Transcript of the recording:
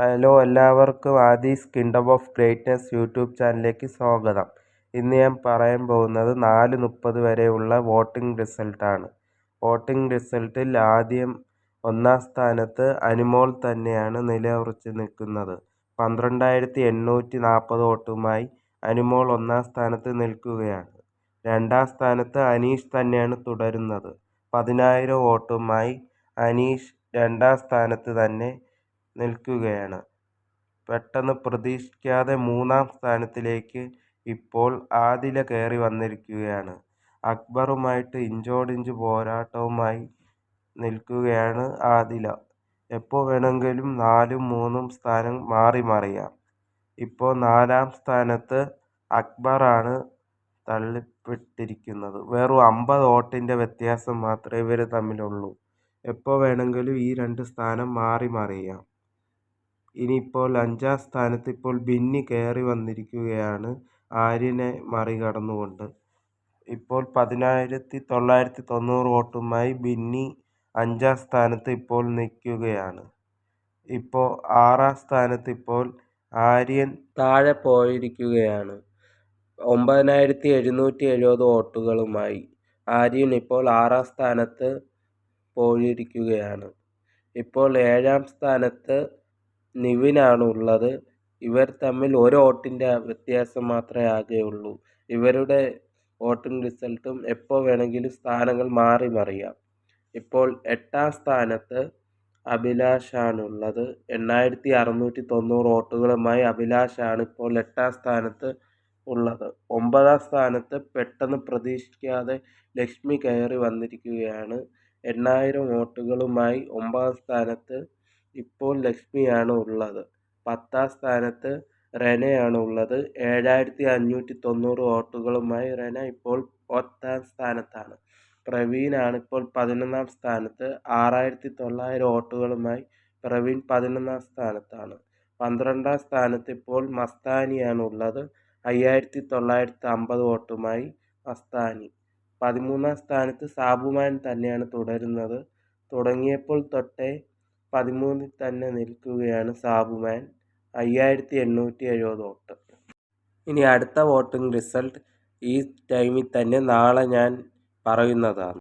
Hello എല്ലാവർക്കും Aadhi's kingdom of greatness YouTube ചാനലിലേക്ക് സ്വാഗതം. ഇന്ന് ഞാൻ പറയാൻ പോകുന്നത് നാല് മുപ്പത് വരെയുള്ള വോട്ടിംഗ് റിസൾട്ടാണ്. വോട്ടിംഗ് റിസൾട്ടിൽ ആദ്യം ഒന്നാം സ്ഥാനത്ത് അനുമോൾ തന്നെയാണ് നിലയുറച്ച് നിൽക്കുന്നത്. പന്ത്രണ്ടായിരത്തി എണ്ണൂറ്റി നാൽപ്പത് വോട്ടുമായി അനുമോൾ ഒന്നാം സ്ഥാനത്ത് നിൽക്കുകയാണ്. രണ്ടാം സ്ഥാനത്ത് അനീഷ് തന്നെയാണ് തുടരുന്നത്. പതിനായിരം വോട്ടുമായി അനീഷ് രണ്ടാം സ്ഥാനത്ത് തന്നെ നിൽക്കുകയാണ്. പെട്ടെന്ന് പ്രതീക്ഷിക്കാതെ മൂന്നാം സ്ഥാനത്തിലേക്ക് ഇപ്പോൾ ആദില കയറി വന്നിരിക്കുകയാണ്. അക്ബറുമായിട്ട് ഇഞ്ചോടിഞ്ച് പോരാട്ടവുമായി നിൽക്കുകയാണ് ആദില. എപ്പോൾ വേണമെങ്കിലും നാലും മൂന്നും സ്ഥാനം മാറി മറിയാം. ഇപ്പോൾ നാലാം സ്ഥാനത്ത് അക്ബറാണ് തള്ളിപ്പെട്ടിരിക്കുന്നത്. വെറും അമ്പത് വോട്ടിന്റെ വ്യത്യാസം മാത്രമേ ഇവർ തമ്മിലുള്ളൂ. എപ്പോൾ വേണമെങ്കിലും ഈ രണ്ട് സ്ഥാനം മാറി മറിയാം. ഇനിയിപ്പോൾ അഞ്ചാം സ്ഥാനത്ത് ഇപ്പോൾ ബിന്നി കയറി വന്നിരിക്കുകയാണ് ആര്യനെ മറികടന്നുകൊണ്ട്. ഇപ്പോൾ പതിനായിരത്തി തൊള്ളായിരത്തി തൊണ്ണൂറ് വോട്ടുമായി ബിന്നി അഞ്ചാം സ്ഥാനത്ത് ഇപ്പോൾ നിൽക്കുകയാണ്. ഇപ്പോൾ ആറാം സ്ഥാനത്ത് ഇപ്പോൾ ആര്യൻ താഴെ പോയിരിക്കുകയാണ്. ഒമ്പതിനായിരത്തി എഴുന്നൂറ്റി എഴുപത് വോട്ടുകളുമായി ആര്യൻ ഇപ്പോൾ ആറാം സ്ഥാനത്ത് പോയിരിക്കുകയാണ്. ഇപ്പോൾ ഏഴാം സ്ഥാനത്ത് നിവിനാണ് ഉള്ളത് ഇവർ തമ്മിൽ ഒരു വോട്ടിന്റെ വ്യത്യാസം മാത്രമേ ആകെയുള്ളൂ ഇവരുടെ വോട്ടിംഗ് റിസൾട്ടും എപ്പോൾ വേണമെങ്കിലും സ്ഥാനങ്ങൾ മാറി മറിയാം. ഇപ്പോൾ എട്ടാം സ്ഥാനത്ത് അഭിലാഷാണുള്ളത്. എണ്ണായിരത്തി അറുന്നൂറ്റി തൊണ്ണൂറ് വോട്ടുകളുമായി അഭിലാഷാണ് ഇപ്പോൾ എട്ടാം സ്ഥാനത്ത് ഉള്ളത്. ഒമ്പതാം സ്ഥാനത്ത് പെട്ടെന്ന് പ്രതീക്ഷിക്കാതെ ലക്ഷ്മി കയറി വന്നിരിക്കുകയാണ്. എണ്ണായിരം വോട്ടുകളുമായി ഒമ്പതാം സ്ഥാനത്ത് ഇപ്പോൾ ലക്ഷ്മിയാണ് ഉള്ളത്. പത്താം സ്ഥാനത്ത് റെനയാണ് ഉള്ളത്. ഏഴായിരത്തി അഞ്ഞൂറ്റി തൊണ്ണൂറ് വോട്ടുകളുമായി റെന ഇപ്പോൾ പത്താം സ്ഥാനത്താണ്. പ്രവീണാണ് ഇപ്പോൾ പതിനൊന്നാം സ്ഥാനത്ത്. ആറായിരത്തി തൊള്ളായിരം വോട്ടുകളുമായി പ്രവീൺ പതിനൊന്നാം സ്ഥാനത്താണ്. പന്ത്രണ്ടാം സ്ഥാനത്ത് ഇപ്പോൾ മസ്താനിയാണ് ഉള്ളത്. അയ്യായിരത്തി തൊള്ളായിരത്തി അമ്പത് വോട്ടുമായി മസ്താനി. പതിമൂന്നാം സ്ഥാനത്ത് സാബുമാൻ തന്നെയാണ് തുടരുന്നത്. തുടങ്ങിയപ്പോൾ തൊട്ടേ പതിമൂന്നിൽ തന്നെ നിൽക്കുകയാണ് സാബുമാൻ. അയ്യായിരത്തി എണ്ണൂറ്റി എഴുപത് വോട്ട്. ഇനി അടുത്ത വോട്ടിംഗ് റിസൾട്ട് ഈ ടൈമിൽ തന്നെ നാളെ ഞാൻ പറയുന്നതാണ്.